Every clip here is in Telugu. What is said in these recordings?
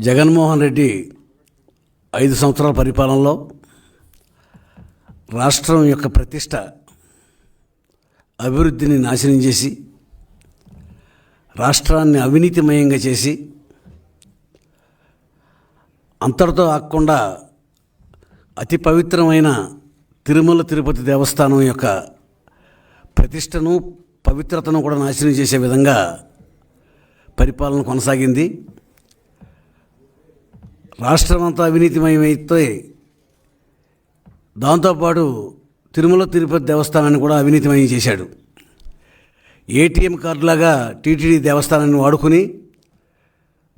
జగన్మోహన్ రెడ్డి ఐదు సంవత్సరాల పరిపాలనలో రాష్ట్రం యొక్క ప్రతిష్ట అభివృద్ధిని నాశనం చేసి రాష్ట్రాన్ని అవినీతిమయంగా చేసి అంతటితో ఆకుండా అతి పవిత్రమైన తిరుమల తిరుపతి దేవస్థానం యొక్క ప్రతిష్టను పవిత్రతను కూడా నాశనం చేసే విధంగా పరిపాలన కొనసాగింది. రాష్ట్రమంతా అవినీతిమయమైతే దాంతోపాటు తిరుమల తిరుపతి దేవస్థానాన్ని కూడా అవినీతిమయం చేశాడు. ఏటీఎం కార్డులాగా టీటీడీ దేవస్థానాన్ని వాడుకుని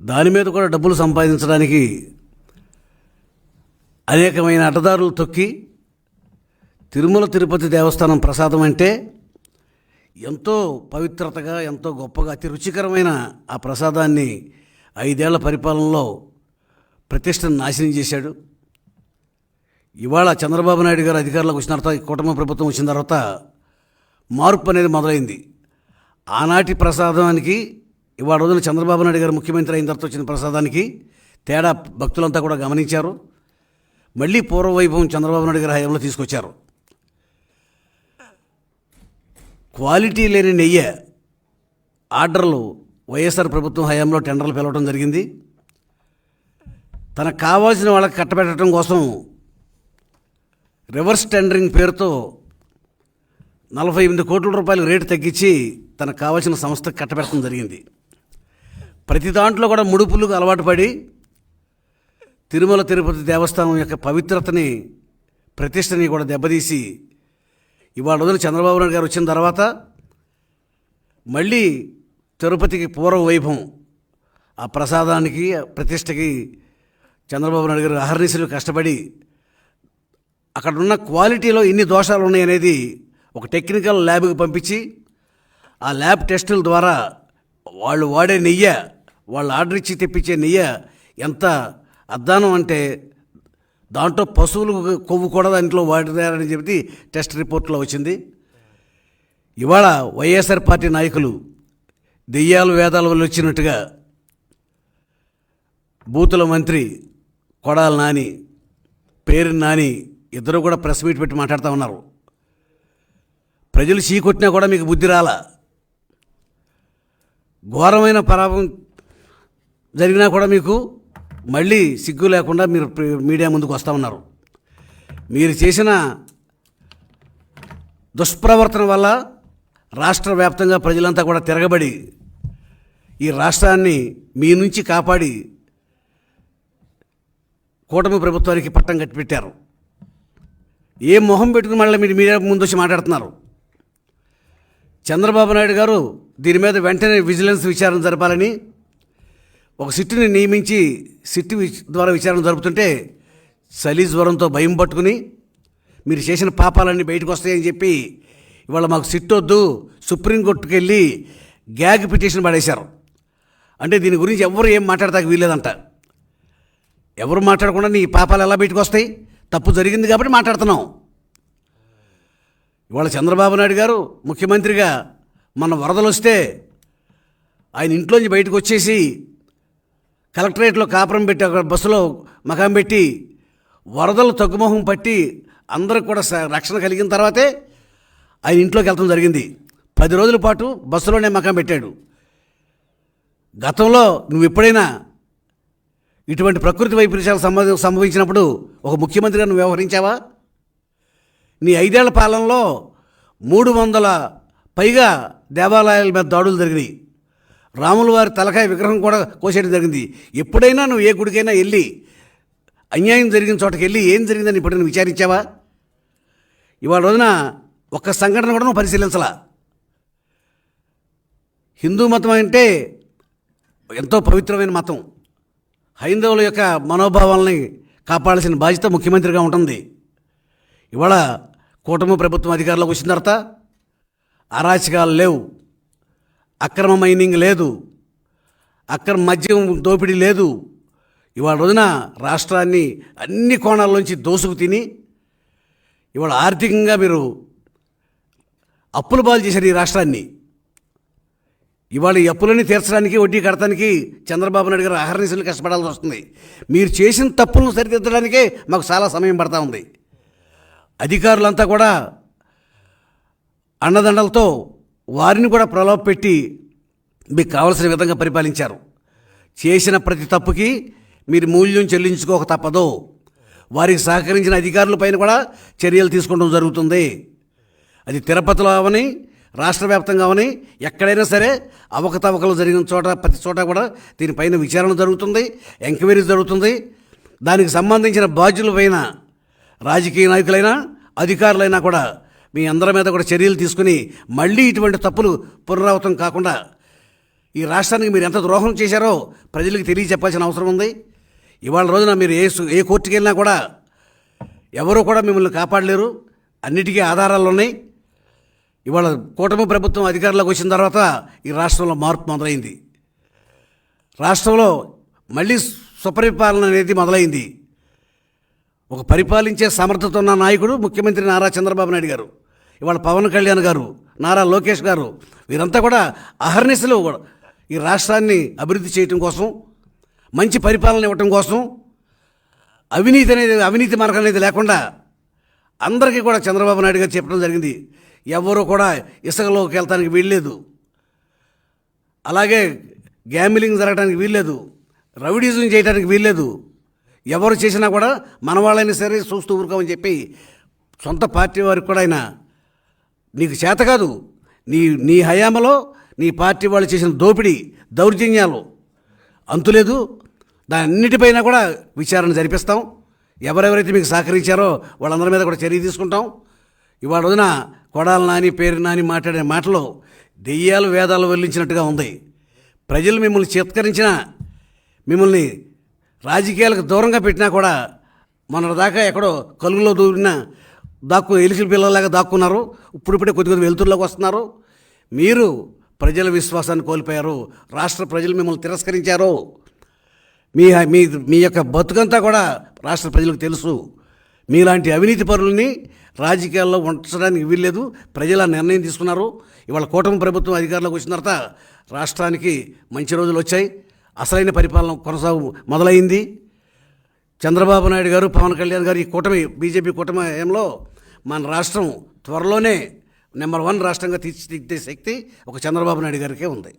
దాని మీద కూడా డబ్బులు సంపాదించడానికి అనేకమైన అడ్డదారులు తొక్కి తిరుమల తిరుపతి దేవస్థానం ప్రసాదం అంటే ఎంతో పవిత్రతగా ఎంతో గొప్పగా అతి రుచికరమైన ఆ ప్రసాదాన్ని ఐదేళ్ళ పరిపాలనలో ప్రతిష్టను నాశనం చేశాడు. ఇవాళ చంద్రబాబు నాయుడు గారు అధికారంలోకి వచ్చిన తర్వాత కుటుంబ ప్రభుత్వం వచ్చిన తర్వాత మార్పు అనేది మొదలైంది. ఆనాటి ప్రసాదానికి ఇవాళ రోజున చంద్రబాబు నాయుడు గారు ముఖ్యమంత్రి అయిన తర్వాత వచ్చిన ప్రసాదానికి తేడా భక్తులంతా కూడా గమనించారు. మళ్ళీ పూర్వవైభవం చంద్రబాబు నాయుడు గారి హయాంలో తీసుకొచ్చారు. క్వాలిటీ లేని నెయ్యి ఆర్డర్లు వైఎస్ఆర్ ప్రభుత్వం హయాంలో టెండర్లు పిలవడం జరిగింది. తనకు కావాల్సిన వాళ్ళకి కట్టబెట్టడం కోసం రివర్స్ టెండరింగ్ పేరుతో నలభై ఎనిమిది కోట్ల రూపాయలు రేటు తగ్గించి తనకు కావాల్సిన సంస్థకు కట్టబెట్టడం జరిగింది. ప్రతి దాంట్లో కూడా ముడుపులకు అలవాటు పడి తిరుమల తిరుపతి దేవస్థానం యొక్క పవిత్రతని ప్రతిష్టని కూడా దెబ్బతీసి ఇవాళ రోజున చంద్రబాబు నాయుడు గారు వచ్చిన తర్వాత మళ్ళీ తిరుపతికి పూర్వ వైభవం ఆ ప్రసాదానికి ప్రతిష్టకి చంద్రబాబు నాయుడు గారు అహర్నిశలు కష్టపడి అక్కడ ఉన్న క్వాలిటీలో ఎన్ని దోషాలు ఉన్నాయనేది ఒక టెక్నికల్ ల్యాబ్కి పంపించి ఆ ల్యాబ్ టెస్టుల ద్వారా వాళ్ళు వాడే నెయ్యి వాళ్ళు ఆర్డర్ ఇచ్చి తెప్పించే నెయ్యి ఎంత అద్దానం అంటే దాంట్లో పశువులు కొవ్వు కూడా దాంట్లో వాడినారని చెప్పి టెస్ట్ రిపోర్ట్లో వచ్చింది. ఇవాళ వైఎస్ఆర్ పార్టీ నాయకులు దెయ్యాలు వేదాల వల్ల వచ్చినట్టుగా బూతుల మంత్రి కొడాలి నాని పేరు నాని ఇద్దరు కూడా ప్రెస్ మీట్ పెట్టి మాట్లాడుతూ ఉన్నారు. ప్రజలు చీకొట్టినా కూడా మీకు బుద్ధి రాలా? ఘోరమైన పరాభం జరిగినా కూడా మీకు మళ్ళీ సిగ్గు లేకుండా మీరు మీడియా ముందుకు వస్తూ ఉన్నారు. మీరు చేసిన దుష్ప్రవర్తన వల్ల రాష్ట్ర వ్యాప్తంగా ప్రజలంతా కూడా తిరగబడి ఈ రాష్ట్రాన్ని మీ నుంచి కాపాడి కూటమి ప్రభుత్వానికి పట్టం కట్టిపెట్టారు. ఏ మొహం పెట్టుకుని మళ్ళీ మీరు మీడియా ముందు వచ్చి మాట్లాడుతున్నారు? చంద్రబాబు నాయుడు గారు దీని మీద వెంటనే విజిలెన్స్ విచారణ జరపాలని ఒక సిట్టుని నియమించి సిట్టు ద్వారా విచారణ జరుపుతుంటే చలి జ్వరంతో భయం పట్టుకుని మీరు చేసిన పాపాలన్నీ బయటకు వస్తాయని చెప్పి ఇవాళ మాకు సిట్ వద్దు సుప్రీంకోర్టుకు వెళ్ళి గ్యాగ్ పిటిషన్ పడేశారు. అంటే దీని గురించి ఎవరు ఏం మాట్లాడతాక వీల్లేదంట. ఎవరు మాట్లాడకుండా నీ పాపాలు ఎలా బయటకు వస్తాయి? తప్పు జరిగింది కాబట్టి మాట్లాడుతున్నాం ఇవాళ చంద్రబాబు నాయుడు గారు ముఖ్యమంత్రిగా మన వరదలు వస్తే ఆయన ఇంట్లోంచి బయటకు వచ్చేసి కలెక్టరేట్లో కాపురం పెట్టి అక్కడ బస్సులో మకాం పెట్టి వరదలు తగ్గుమొహం పట్టి అందరికి కూడా స- రక్షణ కలిగిన తర్వాతే ఆయన ఇంట్లోకి వెళ్తాం జరిగింది. పది రోజుల పాటు బస్సులోనే మకాం పెట్టాడు. గతంలో నువ్వు ఎప్పుడైనా ఇటువంటి ప్రకృతి వైపరీత్యాలు సంభవి సంభవించినప్పుడు ఒక ముఖ్యమంత్రిగా నువ్వు వ్యవహరించావా? నీ ఐదేళ్ళ పాలనలో మూడు వందల పైగా దేవాలయాల మీద దాడులు జరిగినాయి. రాముల వారి తలకాయ విగ్రహం కూడా కోసేయడం జరిగింది. ఎప్పుడైనా నువ్వు ఏ గుడికైనా వెళ్ళి అన్యాయం జరిగిన చోటకి వెళ్ళి ఏం జరిగిందని ఇప్పుడు నువ్వు విచారించావా? ఇవాళ రోజున ఒక్క సంఘటన కూడా నువ్వు పరిశీలించలా. హిందూ మతం అంటే ఎంతో పవిత్రమైన మతం. హైందవుల యొక్క మనోభావాల్ని కాపాడాల్సిన బాధ్యత ముఖ్యమంత్రిగా ఉంటుంది. ఇవాళ కూటమి ప్రభుత్వం అధికారంలోకి వచ్చిన తర్వాత అరాచకాలు లేవు. అక్రమ మైనింగ్ లేదు. అక్రమ మద్యం దోపిడీ లేదు. ఇవాళ రోజున రాష్ట్రాన్ని అన్ని కోణాల్లోంచి దోసుకు తిని ఇవాళ ఆర్థికంగా మీరు అప్పుల బాలు చేశారు ఈ రాష్ట్రాన్ని. ఇవాళ ఈ అప్పులన్నీ తీర్చడానికి వడ్డీ కడతానికి చంద్రబాబు నాయుడు గారు అహర్నిశలు కష్టపడాల్సి వస్తుంది. మీరు చేసిన తప్పులను సరిదిద్దడానికే మాకు చాలా సమయం పడతా ఉంది. అధికారులంతా కూడా అన్నదండలతో వారిని కూడా ప్రలోభ పెట్టి మీకు కావలసిన విధంగా పరిపాలించారు. చేసిన ప్రతి తప్పుకి మీరు మూల్యం చెల్లించుకోక తప్పదు. వారికి సహకరించిన అధికారులపైన కూడా చర్యలు తీసుకోవడం జరుగుతుంది. అది తిరుపతిలో అవని రాష్ట్ర వ్యాప్తంగా ఎక్కడైనా సరే అవకతవకలు జరిగిన చోట ప్రతి చోట కూడా దీనిపైన విచారణ జరుగుతుంది ఎంక్వైరీ జరుగుతుంది. దానికి సంబంధించిన బాధ్యులపైన రాజకీయ నాయకులైనా అధికారులైనా కూడా మీ అందరి మీద కూడా చర్యలు తీసుకుని మళ్ళీ ఇటువంటి తప్పులు పునరావృతం కాకుండా ఈ రాష్ట్రానికి మీరు ఎంత ద్రోహం చేశారో ప్రజలకు తెలియచెప్పాల్సిన అవసరం ఉంది. ఇవాళ రోజున మీరు ఏ సు- ఏ కోర్టుకి వెళ్ళినా కూడా ఎవరూ కూడా మిమ్మల్ని కాపాడలేరు. అన్నిటికీ ఆధారాలు ఉన్నాయి. ఇవాళ కూటమి ప్రభుత్వం అధికారంలోకి వచ్చిన తర్వాత ఈ రాష్ట్రంలో మార్పు మొదలైంది. రాష్ట్రంలో మళ్ళీ సుపరిపాలన అనేది మొదలైంది. ఒక పరిపాలించే సమర్థత ఉన్న నాయకుడు ముఖ్యమంత్రి నారా చంద్రబాబు నాయుడు గారు ఇవాళ పవన్ కళ్యాణ్ గారు నారా లోకేష్ గారు వీరంతా కూడా అహర్నిశలు ఈ రాష్ట్రాన్ని అభివృద్ధి చేయటం కోసం మంచి పరిపాలన ఇవ్వటం కోసం అవినీతి అనేది అవినీతి మార్గం అనేది లేకుండా అందరికీ కూడా చంద్రబాబు నాయుడు గారు చెప్పడం జరిగింది. ఎవరు కూడా ఇసుకలోకి వెళ్తానికి వీల్లేదు. అలాగే గ్యామిలింగ్ జరగడానికి వీల్లేదు. రౌడీజం చేయడానికి వీల్లేదు. ఎవరు చేసినా కూడా మన వాళ్ళైనా సరే చూస్తూ ఊరుకోమని చెప్పి సొంత పార్టీ వారికి కూడా ఆయన నీకు చేత కాదు. నీ నీ హయాంలో నీ పార్టీ వాళ్ళు చేసిన దోపిడీ దౌర్జన్యాలు అంతులేదు దాన్నిటిపైన కూడా విచారణ జరిపిస్తాం. ఎవరెవరైతే మీకు సహకరించారో వాళ్ళందరి మీద కూడా చర్య తీసుకుంటాం. ఇవాళ రోజున కొడాల నాని పేరు నాని మాట్లాడే మాటలు దెయ్యాలు వేదాలు వెల్లించినట్టుగా ఉంది. ప్రజలు మిమ్మల్ని చిత్కరించినా మిమ్మల్ని రాజకీయాలకు దూరంగా పెట్టినా కూడా మన దాకా ఎక్కడో కలుగులో దూరిన దాక్కు ఎలికల పిల్లలాగా దాక్కున్నారు. ఇప్పుడిప్పుడే కొద్ది కొద్ది వెలుతురులోకి వస్తున్నారు. మీరు ప్రజల విశ్వాసాన్ని కోల్పోయారు. రాష్ట్ర ప్రజలు మిమ్మల్ని తిరస్కరించారు. మీ మీ మీ యొక్క బతుకంతా కూడా రాష్ట్ర ప్రజలకు తెలుసు. మీలాంటి అవినీతి పరులని రాజకీయాల్లో ఉంచడానికి వీల్లేదు. ప్రజల నిర్ణయం తీసుకున్నారు. ఇవాళ కూటమి ప్రభుత్వం అధికారంలోకి వచ్చిన తర్వాత రాష్ట్రానికి మంచి రోజులు వచ్చాయి. అసలైన పరిపాలన కొనసాగు మొదలైంది. చంద్రబాబు నాయుడు గారు పవన్ కళ్యాణ్ గారు ఈ కూటమి బీజేపీ కూటమిలో మన రాష్ట్రం త్వరలోనే నెంబర్ వన్ రాష్ట్రంగా తీర్చిదిద్దే శక్తి ఒక చంద్రబాబు నాయుడు గారికే ఉంది.